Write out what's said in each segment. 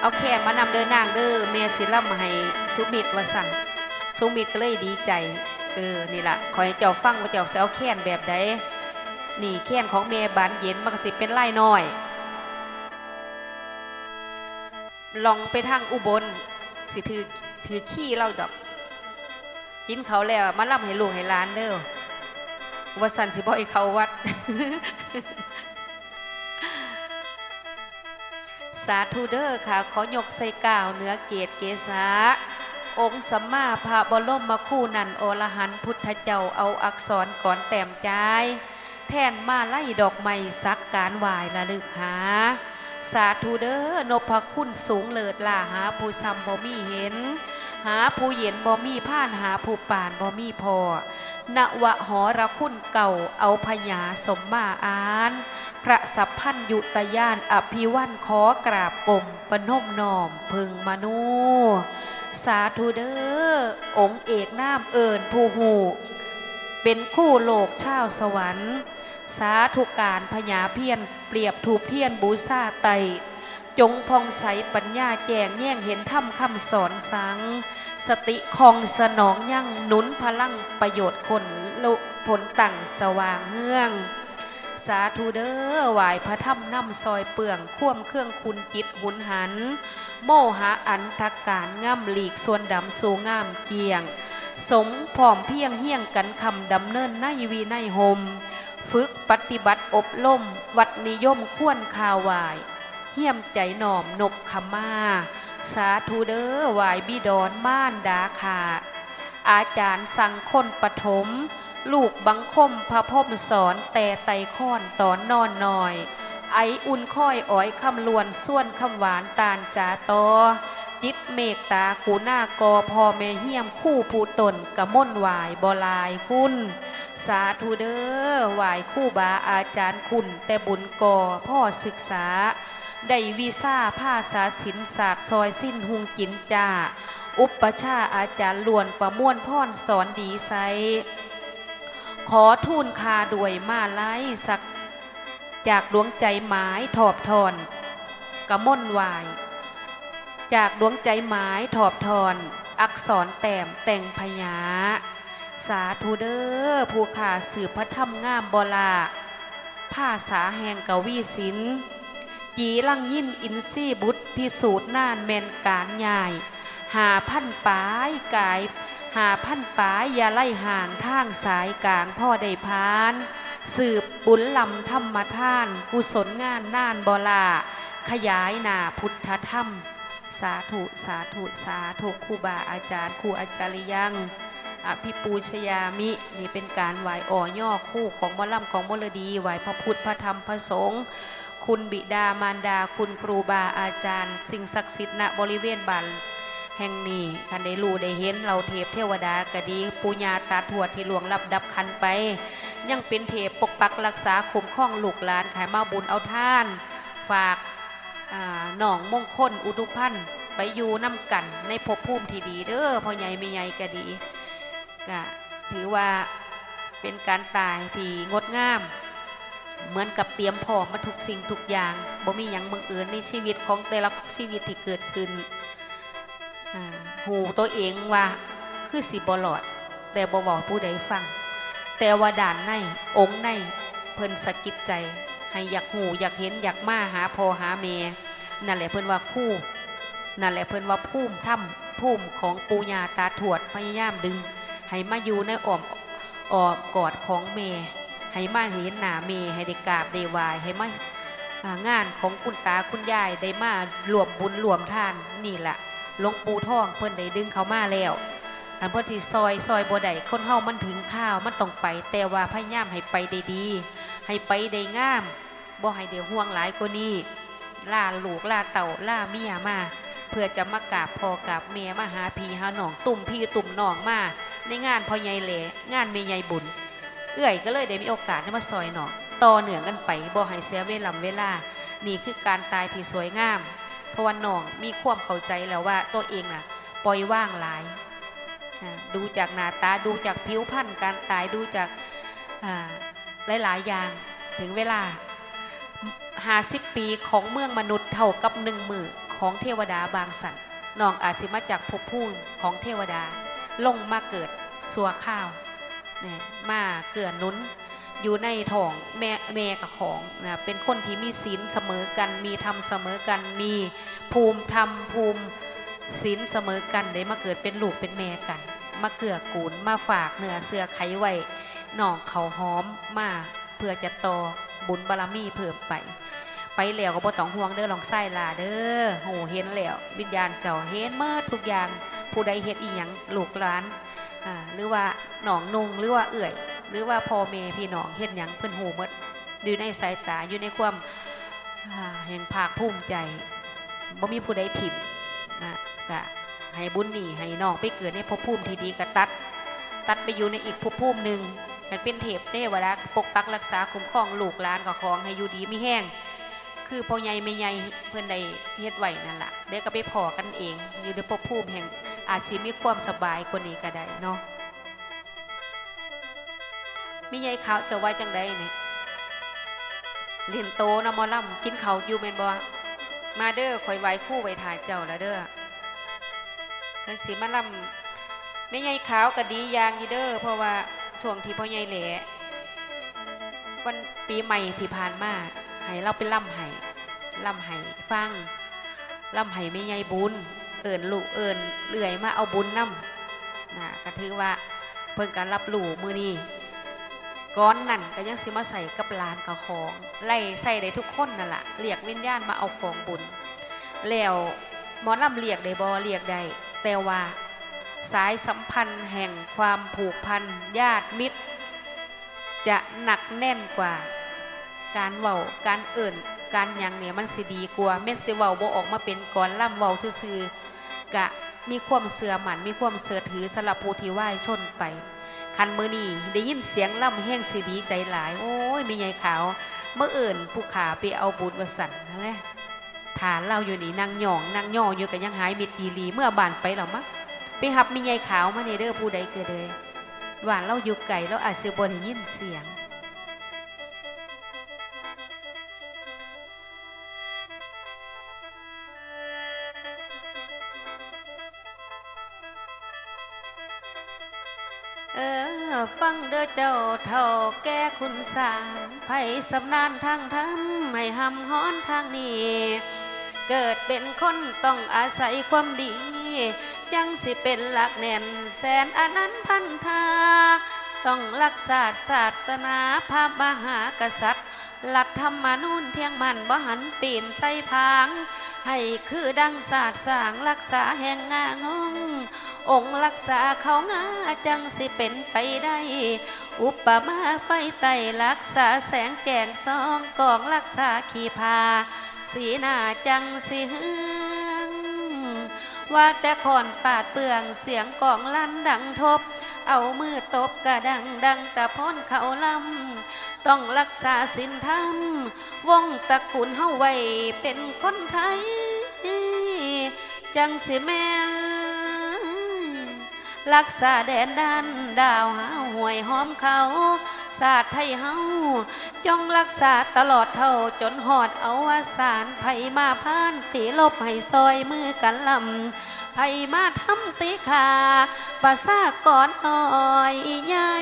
เอาแขนมานำเดินนางเด้อแม่สิล่ำมาให้สุมิตรว่าสั่นสุมิตรก็เลยดีใจเออนี่ละขอให้เจ้าฟังว่าเจ้าสิเอาแขนแบบใดนี่แขนของแม่บานเย็นมันก็สิเป็นไล่น้อย ลองไปทางอุบล สิถือถือขี้เราดอก กินเขาแล้วมาล่ำให้ลูกให้ล้านเด้อว่าสันสิบ่ให้เขาวัด สาธุเดอร์ค่ะ ขอยกใส่ก้าวเหนือเกตเกษาองค์สัมมาพระบรมคู่นันโอรหันพุทธเจ้าเอาอักษรก่อนแต้มใจแทนมาไล่ดอกไม้สักการวายละลึกหา สาธุเดอ้อนพคุณสูงเลิศล่าหาผู้ซ้ำบ่มีเห็น หาผู้เย็นบ่มีผ่านหาผู้ป่านบ่มีพอนวะหอระคุณเก่าเอาพญาสมมาอาน พระสัพพันยุตยานอภิวันขอกราบกลมปนมนอมพึงมนูสาธุเด้อองค์เอกน้ำเอิญผู้หูเป็นคู่โลกชาวสวรรค์ สาธุการพญาเพียรเปรียบถูกเทียนบูซาไต จงพองใสปัญญาแจงแย่งเห็นถ้ำคำสอนสัง สติคองสนองยั่งหนุนพลังประโยชน์คนลผลตั้งสว่างเฮือง สาธุเด้อไหวพระถ้ำน้ำซอยเปลืองคว่มเครื่องคุณจิตหุนหัน โมหะอันทการง่ำหลีกส่วนดำสูงง่ามเกียง สมพร้อมเพียงเฮี้ยงกันคำดำเนินในวีในหม ฝึกปฏิบัติอบรมวัดนิยมควรคาวาย เฮี้ยมใจหน่อมนบขมา สาธุเด้อวายบิดอนม่านดาขาอาจารย์สั่งคนปฐม ลูกบังคมพระพมสอนแต่ไตค้อนตอนนอนหน่อย ไออุ่นค่อยอ้อยคำลวนส่วนคำหวานตาลจาตอจิตเมกตากูหน้ากอพอแม่เฮียมคู่ผู้ตนกะม่นวายบลายคุณ สาธุเด้อวายคู่บาอาจารย์คุณแต่บุญกอพ่อศึกษา ได้วีซ่าภาษาศิลศาสตร์ซอยสิ้นหุงจินจาอุปชาอาจารย์ล้วนประมวลพ่อนสอนดีไซขอทูลคาด้วยมาไล่สัก จากดวงใจหมายถอบทอนกระม่นวาย จากดวงใจหมายถอบทอนอักษรแต้มแต่งพยา สาธุเดอ้อผู้ขาสืบพระธรรมงามบลาภาษาแห่งกวีศิลป์ จีลังยินอินซี่บุตรพิสูจน์น่านแมนการใหญ่หาพันป้ายกายหาพันป้ายอย่าไล่ห่างทางสายกลางพ่อได้พาน สืบบุญลำธรรมท่าน กุศลงานน่านบลา ขยายนาพุทธธรรม สาธุ สาธุ สาธุครูบาอาจารย์ครูอาจารย์ยังอภิปูชยามิ นี่เป็นการไหวอ่อย่อคู่ของมอล่ำของมลดีไหวพระพุทธพระธรรมพระสงฆ์ คุณบิดามารดา คุณครูบาอาจารย์ สิ่งศักดิ์สิทธิ์ณบริเวณบ้านแห่งนี้คันได้รู้ได้เห็นเราเทพเทวดากะดีปูญาตาทวดที่หลวงรับดับคันไป ยังเป็นเทพปกปักรักษาคุ้มครองลูกหลานขายมาบุญเอาท่าน ฝากอ่าหนองมงคลอุทุพันธ์ไปอยู่น้ำกันในภพภูมิที่ดีเด้อพ่อใหญ่ไม่ใหญ่ก็ดีก็ถือว่าเป็นการตายที่งดงาม เหมือนกับเตรียมพร้อมมาทุกสิ่งทุกอย่างบ่มีอย่างบังเอิญในชีวิตของแต่ละชีวิตที่เกิดขึ้นหูตัวเองว่าคือสิบหลอด แต่บ่บอกผู้ใดฟัง แต่ว่าด่านในองค์ในเพิ่นสะกิดใจ ให้อยากหูอยากเห็นอยากมาหาพอหาเมนั่นแหละเพิ่นว่าคู่นั่นแหละเพิ่นว่าพุ่มถ้ำพุ่มของปูญาตาถวดพยายามดึง ให้มาอยู่ในอ้อมอ้อมกอดของเมย ให้มาเห็นหน้าเมให้ได้กราบได้ไหวายให้มาอ่งานของคุณตาคุณยายได้มารวมบุญรวมทานนี่แหละหลวงปู่ทองเพิ่นได้ดึงเขามาแล้วอันเพื่อที่ซอยซอยบัวใดคนเฮามันถึงข้าวมันต้องไป แต่ว่าพยายามให้ไปได้ดี ให้ไปได้งามบ่ให้เดี๋ยวห่วงหลายกว่านี้ล่าลูกล่าเต่าล่าเมียมา เพื่อจะมากราบพ่อกราบเมียมาหาพี่หาหนองตุ่มพี่ตุ่มน้องมาในงานพ่อใหญ่เหล่งานเมียใหญ่บุญ เอื้อยก็เลยได้มีโอกาสได้มาซอยหนองต่อเหนือกันไปบ่ให้เสียเวลาเวลา นี่คือการตายที่สวยงาม เพราะว่าน้องมีความเข้าใจแล้วว่าตัวเองน่ะปล่อยว่างหลายดูจากหน้าตาดูจากผิวพรรณการตายดูจากอ่าหลายๆอย่างถึงเวลาหาสิบปีของเมืองมนุษย์เท่ากับหนึ่งมือขของเทวดาบางสันน้องอาจสิมาจากภพภูมิของเทวดาลงมาเกิดสัวข้าว นี่ยมาเกื้อหนุนอยู่ในท้องแม่แม่กับของนะเป็นคนที่มีศีลเสมอกัน มีธรรมเสมอกัน มีภูมิธรรมภูมิศีลเสมอกันได้มาเกิดเป็นลูกเป็นแม่กัน มาเกื้อกูลมาฝากเนื้อเสือไขไว้น้องเขาหอมมาเพื่อจะต่อบุญบารมีเพิ่มไป ไปแล้วก็บ่ต้องห่วงเด้อลองไส้ลาเด้อโหเห็นแล้ววิญญาณเจ้าเห็นเมื่อทุกอย่างผู้ใดเฮ็ดอีหยังลูกหลานหรือว่า หนองนุงหรือว่าเอื่อย หรือว่าพ่อแม่พี่น้องเฮ็ดหยังเพิ่อนหูมดอยู่ในสายตาอยู่ในความแห่งภาคภูมิใจบ่มีผู้ใดถิ่มอะก็ให้บุญนี่ให้น้องไปเกิดในภพภูมิที่ดีก็ตัด ตัดไปอยู่ในอีกภพภูมิหนึ่งมันเป็นเทพเทวดาปกปักรักษาคุ้มครองลูกหลานกับของให้อยู่ดีไม่แห้งคือพ่อใหญ่ไม่ใหญ่เพื่อนใดเฮ็ดไหวนั่นแหละเดี๋ยวก็ไปพอกันเอง อยู่ในภพภูมิแห่งอาจสิมีความสบายกว่านี้ก็ได้เนาะ มีใหญ่ขาวจะไว้จังใดนี่เรียนโตนะมอลำกินเขาอยู่แม่นบ่มาเด้อคอยไว้คู่ไว้ถ่ายเจ้าแล้วเด้อเพิ่นสิมาลำไม่ใหญ่ขาวก็ดียางยู่เด้อเพราะว่าช่วงที่พ่อใหญ่แหล่วันปีใหม่ที่ผ่านมาให้เราไปล่ำไห้ล่ำไห้ฟังล่ำไห้ไม่ใหญ่บุญ เอิญลูกเอิญเลื่อยมาเอาบุญนำนะก็ถือว่าเพิ่นการรับรู้มือนี้ ก้อนนั่นก็ยังสิมาใส่กับลานกับของไล่ใส่ได้ทุกคนนั่นแหละเรียกวิญญาณมาเอาของบุญ แล้วหมอลำเรียกได้บอเรียกได้แต่ว่าสายสัมพันธ์แห่งความผูกพันญาติมิตร จะหนักแน่นกว่าการเว้าการเอิ่นการยังเนี่ยมันสิดีกว่าเม็ดสิเว้าบ่ออกมาเป็นก่อนล่ำเว้าซื่อๆกะมีความเสื่อมันมีความเสื่อถือสำหรับผู้ที่ไหว้ชนไป คันมือนี่ได้ยินเสียงล่ำแห้งสีดีใจหลาย โอ้ยไม่ใหญ่ขาว เมื่อเอิ่นผู้ขาไปเอาบุญวสันนั่นแหละฐานเราอยู่นี่นางหย่องนางย่ออยู่กันยังหายมิตรกีรีเมื่อบานไปหรอมะไปหับมีใหญ่ขาวมาในเด้อผู้ใดเกิดเลยหวานเราอยู่ไก่เราอาจสิบนยินเสียง ฟังเด้อเจ้าเท่าแก่คุณสารไผสำนานทางธรรมให้หำฮ้อนทางนี้ เกิดเป็นคนต้องอาศัยความดี ยังสิเป็นหลักแน่นแสนอนันต์พันธา ต้องรักษาศาสนาพระมหากษัตริย์หลักธรรมนูญเที่ยงมันบ่หันปีนใส่พาง ให้คือดังศาสตร์สร้างรักษาแห่งงางงองค์รักษาเขางาจังสิเป็นไปได้ อุปมาไฟไตรักษาแสงแกงซองกองรักษาขีพา สีหน้าจังสิหึงว่าแต่ขอนปาดเปลืองเสียงกองลั่นดังทบ เอามือตบกระดังดังตะพ้นเขาลำต้องรักษาศีลธรรม วงตระกูลเฮาไว้เป็นคนไทย จังสิแม่น รักษาแดนดันดาวหาห่วยหอมเขาศาสตร์ไทยเฮาจงรักษาตลอดเท่าจนหอดเอาวสานไผมาพานตีลบให้ซอยมือกันลำไผมาทำตีขาภาษากรอ่อยใหญ่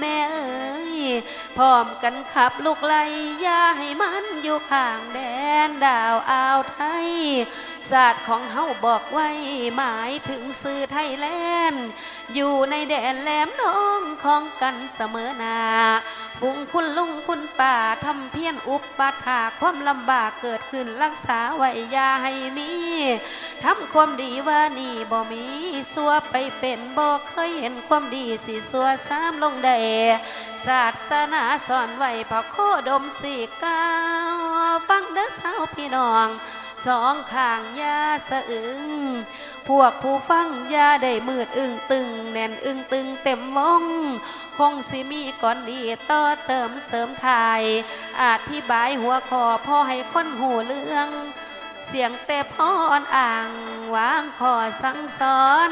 แม่เอ๋ยพร้อมกันขับลูกไล่ย่าให้มันอยู่ข้างแดนดาวอ่าวไทย ศาสตร์ของเฮาบอกไว้หมายถึงสื่อไทยแลนด์อยู่ในแดนแหลมน้องของกันเสมอนาฟุงคุณลุงคุณป่าทำเพี้ยนอุปปาถาความลำบากเกิดขึ้นรักษาไว้ยาให้มีทำความดีว่านี่บ่มีสัวไปเป็นบ่เคยเห็นความดีสิสัวซ้ำลงได้ศาสนาสอนไว้พระโคดมสีกาฟังเด้อสาวพี่น้อง สองข้างยาสะอึง พวกผู้ฟังยาได้มืดอึงตึง แน่นอึงตึงเต็มวง คงสิมีก่อนดีต่อเติมเสริมทายอธิบายหัวคอพ่อให้คนหูเรื่อง เสียงแต่พ่ออ่อนอ่างวางขอสั่งสอน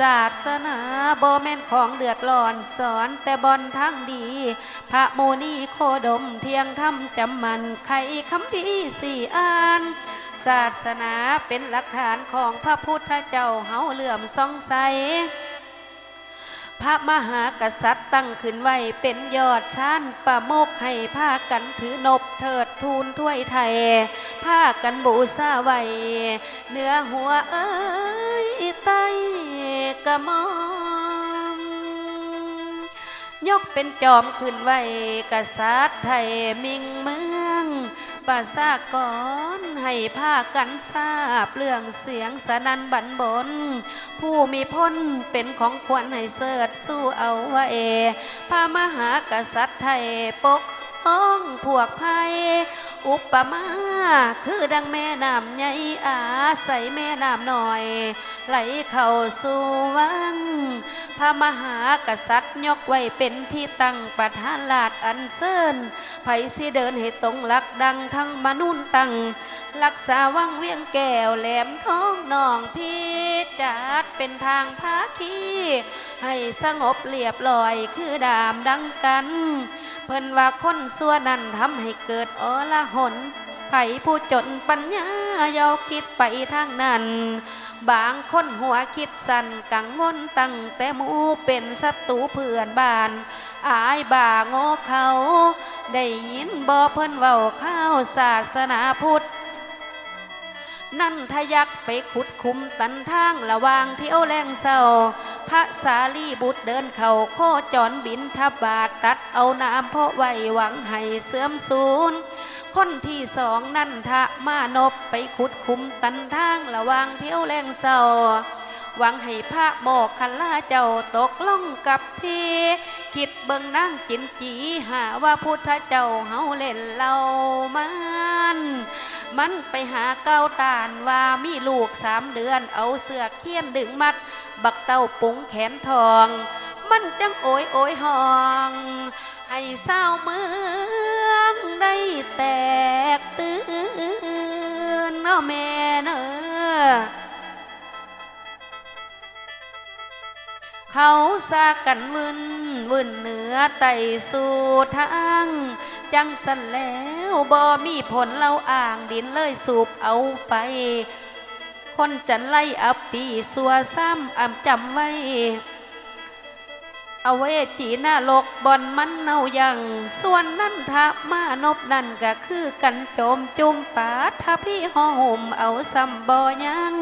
ศาสนาโบแม่นของเดือดร้อนสอนแต่บอนทั้งดี พระโมนีโคดมเทียงทำจำมันไขคำพีสี่อานศาสนาเป็นหลักฐานของพระพุทธเจ้าเฮาเหลื่อมสองใส พระมหากษัตริย์ตั้งขึ้นไว้เป็นยอดชานประโมกให้ผ้ากันถือนบเถิดทูลถ้วยไทยผ้ากันบูซาไว้เนื้อหัวเอ้ยไตกระมอมยกเป็นจอมขึ้นไว้กษัตริย์ไทยมิงมือ ประสากรให้ผ้ากันทราบเรื่องเสียงสนันบันบน ผู้มีพ้นเป็นของควรให้เสิร์ชสู้เอาไว้พระมหากษัตริย์ไทยปก ป้องพวกภัย อุปมาคือดังแม่น้ำใหญ่อาศัยแม่น้ำหน่อย ไหลเข้าสู่วัง พระมหากษัตริย์ยกไว้เป็นที่ตั้งประธานลาดอันเซินไผสิเดินให้ตรงหลักดังทั้งมนุษย์ตั้งรักษาวังเวียงแก้วแหลมท้องนองพีจัดเป็นทางพาคีให้สงบเรียบร้อยคือดามดังกัน เพิ่นว่าคนสัวนั้นทำให้เกิดอละหนไผผู้จนปัญญาเยาคิดไปทางนั้น บางคนหัวคิดสั่นกังวลตั้งแต่หมูเป็นศัตรูเพื่อนบ้าน อายบ่าโง่เขา ได้ยินบ่เพิ่นเว้าข้าวศาสนาพุทธนั่นทะยักไปขุดคุมตันทางระวางเที่ยวแรงเศร้า พระสาลีบุตรเดินเข่าโคจรบินทบาทตัดเอาน้ำเพราะไว้หวังให้เสื่อมสูญคนที่สองนั่นทะมานบไปขุดคุมตันทางระวางเที่ยวแรงเศร้าหวังให้พระโมกขันลาเจ้าตกล่องกับที คิดเบิ่งนั่งจินจีหาว่าพุทธเจ้าเฮาเล่นเรามันมันไปหาเก้าตานว่ามีลูกสามเดือน เอาเสือกเขียนดึงมัด บักเต้าปุ๋งแขนทอง มันจังโอยโอยห้อง ให้เศร้าวเมืองได้แตกตื่นเนาะแม่เนอ เขาซากันมึนวึนเหนือไต่สู่ทางจังสันแล้วบ่มีผลเราอ่างดินเลยสูบเอาไป คนจันไล่อับปีสัวซ้ำอำจำไว้ เอาไว้จีหน้าลกบอนมันเนายังส่วนนั่นทะมานบนั่นก็คือกันโจมจุมปาทะพี่ห่อห่มเอาซ้ำบ่ยัง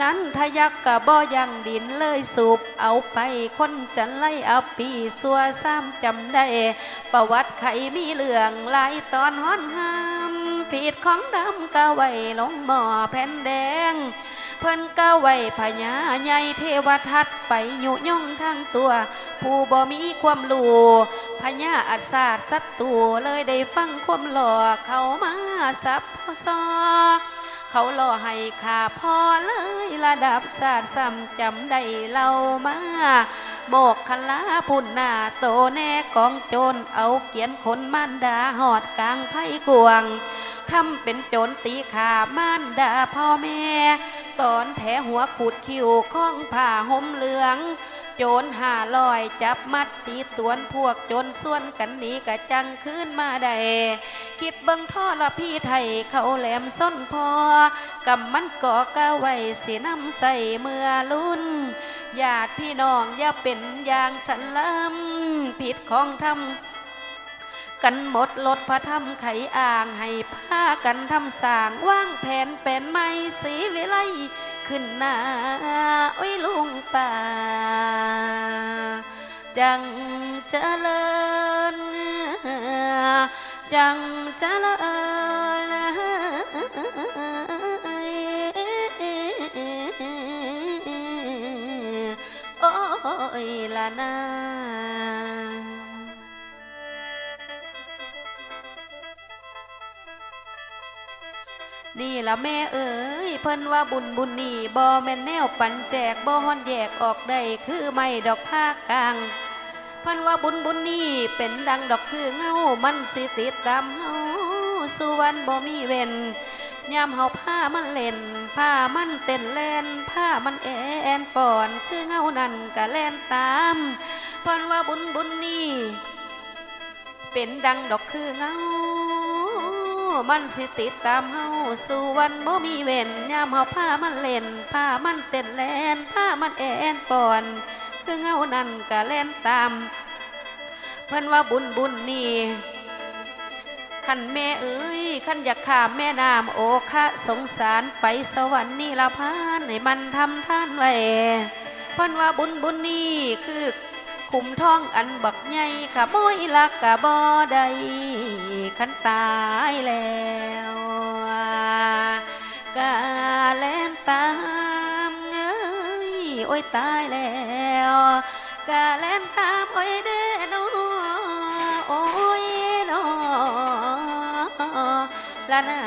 นั้นทะยักกะบ่ยังดินเลยสูบเอาไปคนจันไล่เอาปีสัวซ้ำจำได้ ประวัติไขมีเรื่องหลายตอนฮ้อนห้าม ผิดของดำกะไว้ลงหม้อแผ่นแดง เพิ่นกะไว้พญาใหญ่เทวทัตไปยุย่องทั้งตัว ผู้บ่มีความรู้พญาอัศาสศัตรูเลยได้ฟังความหลอกเขามาสับพอซอ เขาล่อให้ข้าพ่อเลยระดับศาสตร์ซ้ำจำได้เล่ามาโบกคลาพุ่นหน้าโตแน่กองโจรเอาเกียนขนมานดาหอดกลางไพ่กวงทำเป็นโจรตีขามานดาพ่อแม่ ตอนแถหัวขูดคิวข้องผ้าห่มเหลือง โจรหาลอยจับมัดตีตวนพวกโจรส่วนกันหนีกะจังขึ้นมาได้คิดเบิ่งท่อละพี่ไทยเขาแหลมส้นพอกำมันก่อกะไว้สีน้ำใส่เมื่อลุ่นญาติพี่น้องอย่าเป็นอย่างฉันลำผิดของทำกันหมดลดพระธรรมไขอ่างให้ผ้ากันทำสางว่างแผนเป็นไม้สีวิไล ขึ้นหน้าโอ้ยลุงป่า จังเจริญจังเจริญโอ้ยละนา นี่ละแม่เอ๋ยเพิ่นว่าบุญบุญนี่บ่แม่นแนวปันแจกบ่ฮอนแยกออกได้คือไม่ดอกผ้ากลางเพิ่นว่าบุญบุญนี่เป็นดังดอกคือเงามันสิติดตามเฮาสู่วันบ่มีเว้นยามเฮาผ้ามันเล่นผ้ามันเต้นแลนผ้ามันแอนฟอนคือเงานั่นก็แล่นตามเพิ่นว่าบุญบุญนี่เป็นดังดอกคือเงา มันสิติดตามเฮาสู่วันบ่มีเว้นยามเฮาพามันเล่นพามันเต้นแลนพามันแอนปอน คือเงานั่นก็แล่นตาม เพิ่นว่าบุญบุญนี่ขันแม่เอ้ยขันอยากข้ามแม่น้ำโอคะสงสารไปสวรรค์นี่ละพานให้มันทำท่านไว้เพิ่นว่าบุญบุญนี่คือ ขุมท้องอันบักใหญ่ขะม้อยลักกะบ่ได้ขันตายแล้วกาแล่นตามเอ้ยโอ้ยตายแล้วกาแล่นตามโอ้ยเด้อนอโอ้ยนอละนา